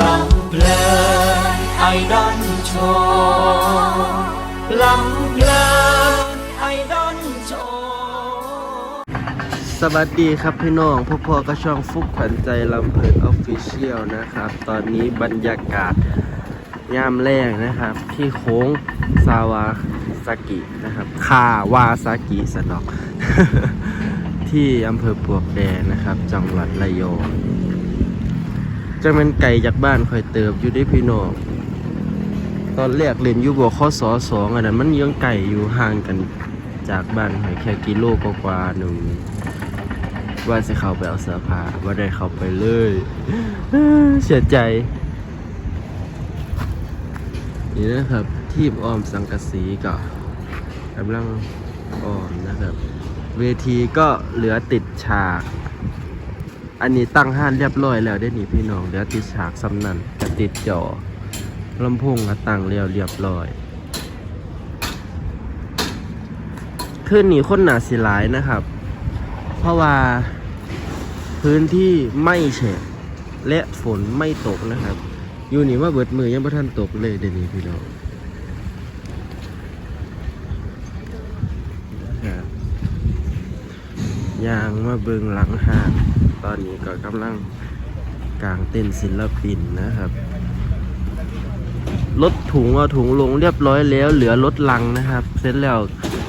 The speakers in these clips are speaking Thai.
ลำเพลินไอดอนโชว์ลำเพลินไอดอนโชว์สวัสดีครับพี่น้องพวกพ่อก็ช่องฟุกขวัญใจลำเพลินออฟฟิเชียลนะครับ ตอนนี้บรรยากาศยามแรงนะครับ ที่โค้งซาวาซากินะครับคาวาซากิสนอก ที่อำเภอปลวกแดงนะครับ จังหวัดระยอง จะเป็นไก่จากบ้านคอยเติบอยู่ได้พี่น้องตอนแรกเรียนอยู่บวข้อสอสองอันนั้นมันยังไก่อยู่ห่างกันจากบ้านหอยแค่กิโลกว่าหนึ่งว่าจะเข้าไปเอาเสื้อผ้าว่าได้เข้าไปเลยเสียใจ นี่นะครับ ทีมออมสังกสีก็กำลังออมนะครับ เวทีก็เหลือติดฉาก อันนี้ตั้งห้านเรียบร้อยแล้วได้อนี่พี่น้องเหลือติดฉากสำนันจะติดจอลำโพงก็ตั้งเรียวเรียบร้อยคืนหนี้คนหนาสิหลายนะครับ เพราะว่าพื้นที่ไม่แฉะและฝนไม่ตกนะครับ อยู่นี่ว่าเบิดมือยังบ่ทันตกเลยเดี๋ยวนี้พี่น้องยางมาเบิงหลังห้าง ตอนนี้ก็กำลังกลางเต้นศิลปินนะครับรถถุงเอาถุงลงเรียบร้อยแล้ว เหลือรถลังนะครับ เสร็จแล้ว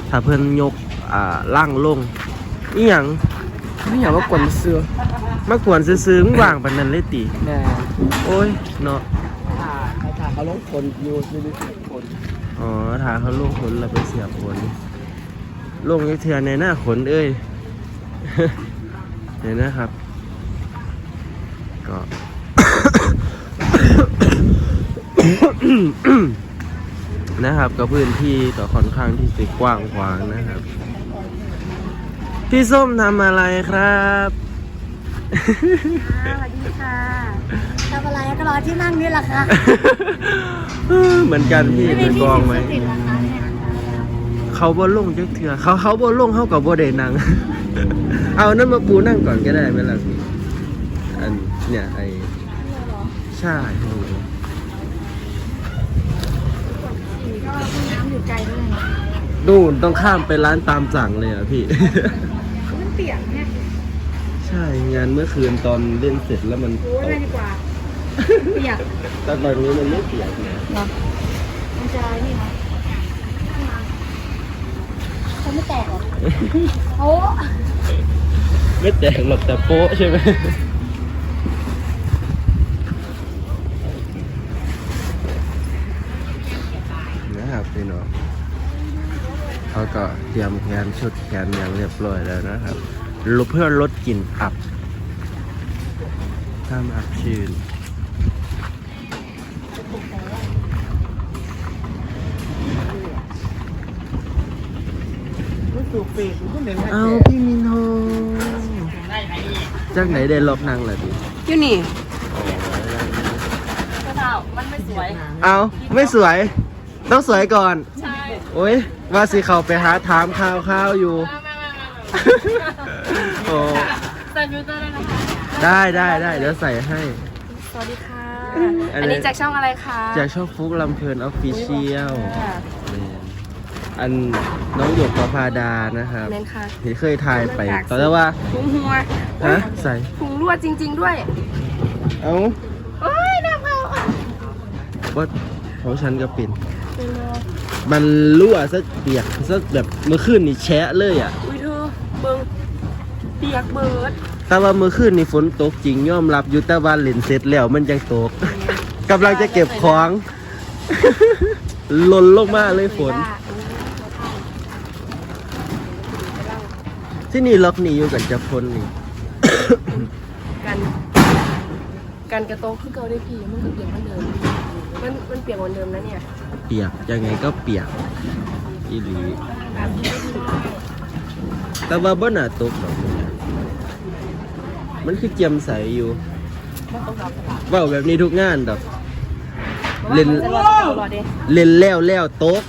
ถ้าเพิ่นยกอ่าล่างลงอีหยังไม่อยากว่ากวนเสื้อมากวนซื้อๆมึงว่างปานนั้นเลยติแน่โอ้ยเนาะถ้าถ้าเขาลงคนอยู่ไม่รู้สึกคน อ๋อถ้าเขาลงขนเราไปเสียบขนลงยักเทือในหน้าขนเอ้ย เห็นนะครับ ก็ นะครับก็พื้นที่ก็ค่อนข้างที่จะกว้างขวางนะครับ พี่ส้มทำอะไรครับสวัสดีค่ะทำอะไรก็รอที่นั่งนี่แหละค่ะเหมือนกันพี่เป็นกองไหมติดราคาเนี่ยเขาบ่ลงจักเถื่อเขาเขาบ่ลงเขากับบ่ได้นั่ง เอานั่นมาปูนั่งก่อนก็ได้ไหมล่ะพี่อันเนี่ยไอใช่ห้องนี้ก็น้ำอยู่ไกลด้วยนู่นต้องข้ามไปร้านตามสั่งเลยอะพี่ มันเปียกเนี่ยใช่งานเมื่อคืนตอนเล่นเสร็จแล้วมันโอ้ยตไม่กดีกว่า เปียกแต่ตอนนี้มันไม่เปียกนะ เนาะมันจะนี่ไห มจะไม่แตกหรอโอ้ไม่แตกหรอกแต่โป๊ะใช่ไหมนะครับพี่น้องเขาก็เตรียมแขนชุดแขนอย่างเรียบร้อยแล้วนะครับลดเพื่อลดกลิ่นอับห้ามอับชื้น รู้สึกเฟกรู้สึกเหนื่อยเอาพี่มินโฮจากไหนได้ล็อกนางล่ะดิอยู่นี่มันไม่สวย เอาไม่สวย ต้องสวยก่อน ใช่ โอ้ยว่าสิเขาไปหาถามข่าวข่าวอยู่โอ้ใส่ฟิลเตอร์ได้นะคะได้ได้ได้เดี๋ยวใส่ให้ สวัสดีค่ะ อันนี้อันนี้จากช่องอะไรคะ จากช่องฟุกลำเพลินออฟฟิเชียลค่ะ อันน้องหยกประพาดานะครับเน้นค่ะเห็นเคยถ่ายไปตอนแรกว่าพุงหัวฮะใส่พุงรั่วจริง ๆ ด้วย เอ้าโอ้ยน้ำเขาว่าของฉันก็เป็นเป็นโลมันรั่วซะเปียกซะแบบเมื่อคืนนี่แชะเลยอะอุ้ยเธอเบิงเปียกเบิดแต่ว่าเมื่อคืนนี่ฝนตกจริงยอมรับอยู่แต่ว่าเล่นเสร็จแล้วมันยังตกกำลังจะเก็บของหล่นลงมาเลยฝน ที่นี่ล็อกหนี่อยู่กันจะพ้นนี่ กัน กันกระโตกคือเกาได้พี่มันก็เปียกเหมือนเดิม มันมันเปียกเหมือนเดิมนะเนี่ยเปียกยังไงก็เปียกอีหลีแต่ว่าบ่น่าตกหรอกมันคือเจียมใสอยู่มันต้องรับตลาดเว่าแบบนี้ทุกงานดอก เล่น มันจะรอดแต่ก็รอดดิเล่นแล้วแล้วตก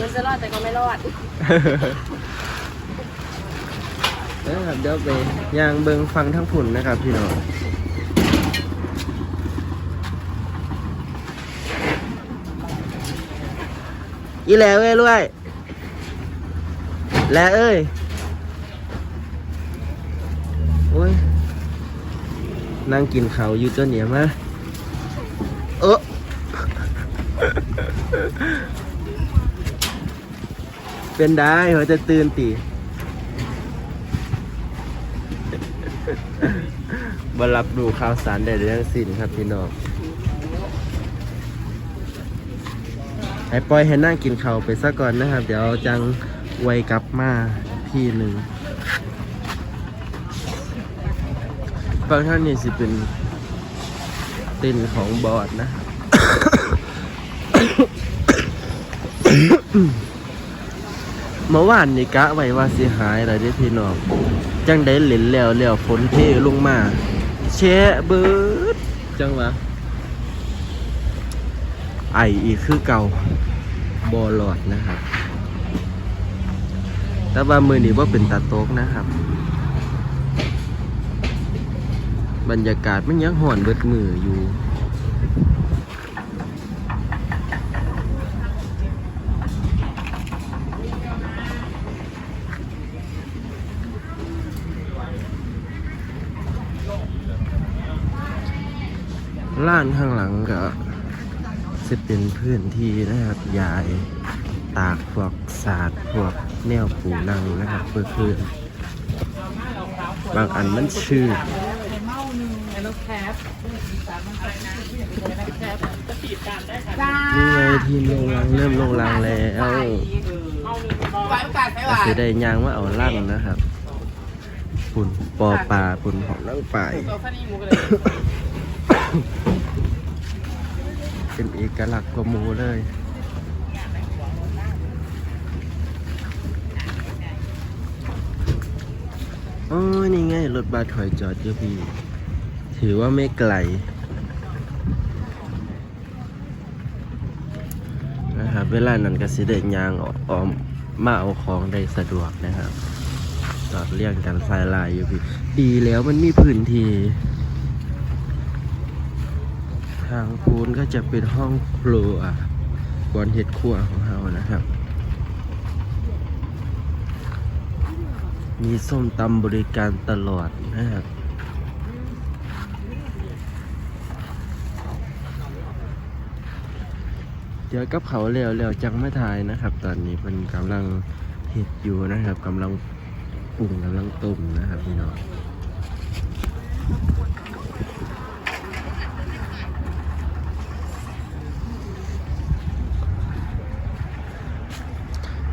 มันจะรอดแต่ก็ไม่รอด นะครับเดี๋ยวไปยางเบิงฟังทั้งผุนนะครับพี่น้องอีแล้วเอ้ยลุยแล้วเอ้ยโอ้ยนั่งกินเขาอยู่จนเหนียมาเออเป็นได้เขาจะตื่นตี บรับดูข่าวสารใดๆทั้งสิ้นครับพี่น้องให้ปล่อยให้นั่งกินข้าวไปซะก่อนนะครับ เดี๋ยวจังไวกลับมาพี่หนึ่งบางท่านนี่สิเป็นต้นของบอดนะ เมื่อวานนี่กะไว้ว่าสิหายอะไรได้พี่น้องจังได้เหล่นแล้วแล้วฝนเทลงมา ชะเบิดจังวะไออีกคือเก่าบอหลอดนะครับ แต่ว่ามือนี้ว่าเป็นตาโต๊กนะครับ บรรยากาศมันยังห่อนเบิดมืออยู่ ร้านข้างหลังก็จะเป็นพื้นที่นะครับยายตากพวกสาดพวกแนวปูนังนะครับเพื่อคืนบางอันมันชื่อนี่ไงทีมลงรังเริ่มลงรังแล้วก็จะได้ยางว่าเอาลั่งนะครับปุ่นปอปลาปุ่นของนั่งไป เป็นเอกลักษณ์กว่าหมูเลยโอ้ยนี่ไงรถบัสถอยจอดอยู่พี่ ถือว่าไม่ไกลนะครับเวลานั้นก็สิเดินยางออมมาเอาของได้สะดวกนะครับ จอดเรียงกันสายลายอยู่พี่ ดีแล้วมันมีพื้นที่างพูนก็จะเป็นห้องครัวบอนเห็ดครัวของเรานะครับ มีส้มตำบริการตลอดนะครับเดี๋ยวกับเขาเร็วเร็วจังไม่ทายนะครับ ตอนนี้มันกำลังเห็ดอยู่นะครับกำลังปรุงกำลังต้มนะครับพี่น้อง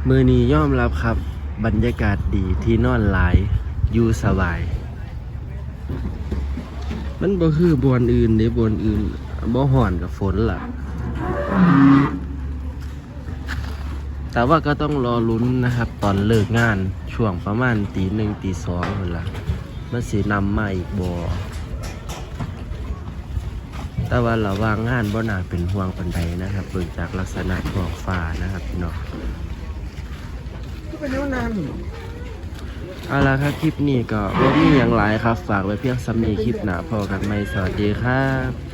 มือนี้ย่อมรับครับ บรรยากาศดีที่นอนหลายอยู่สบาย มันบ่คือบอนอื่นเด้บอนอื่นบ่ห่อนกับฝนล่ะ แต่ว่าก็ต้องรอลุ้นนะครับ ตอนเลิกงานช่วงประมาณตีหนึ่งตีสองคนละมันสีนำมาอีกบอแต่ว่าระว่างงานบ่น่าเป็นห่วงปันใดนะครับเบิ่งจากลักษณะท้องฟ้านะครับพี่น้อง เป็นเรื่องนั้นเอาละครับคลิปนี้ก็ว่มีอย่างไรครับ ฝากไว้เพียงสำนีคลิปหนาพอกันไหมสวัสดีครับ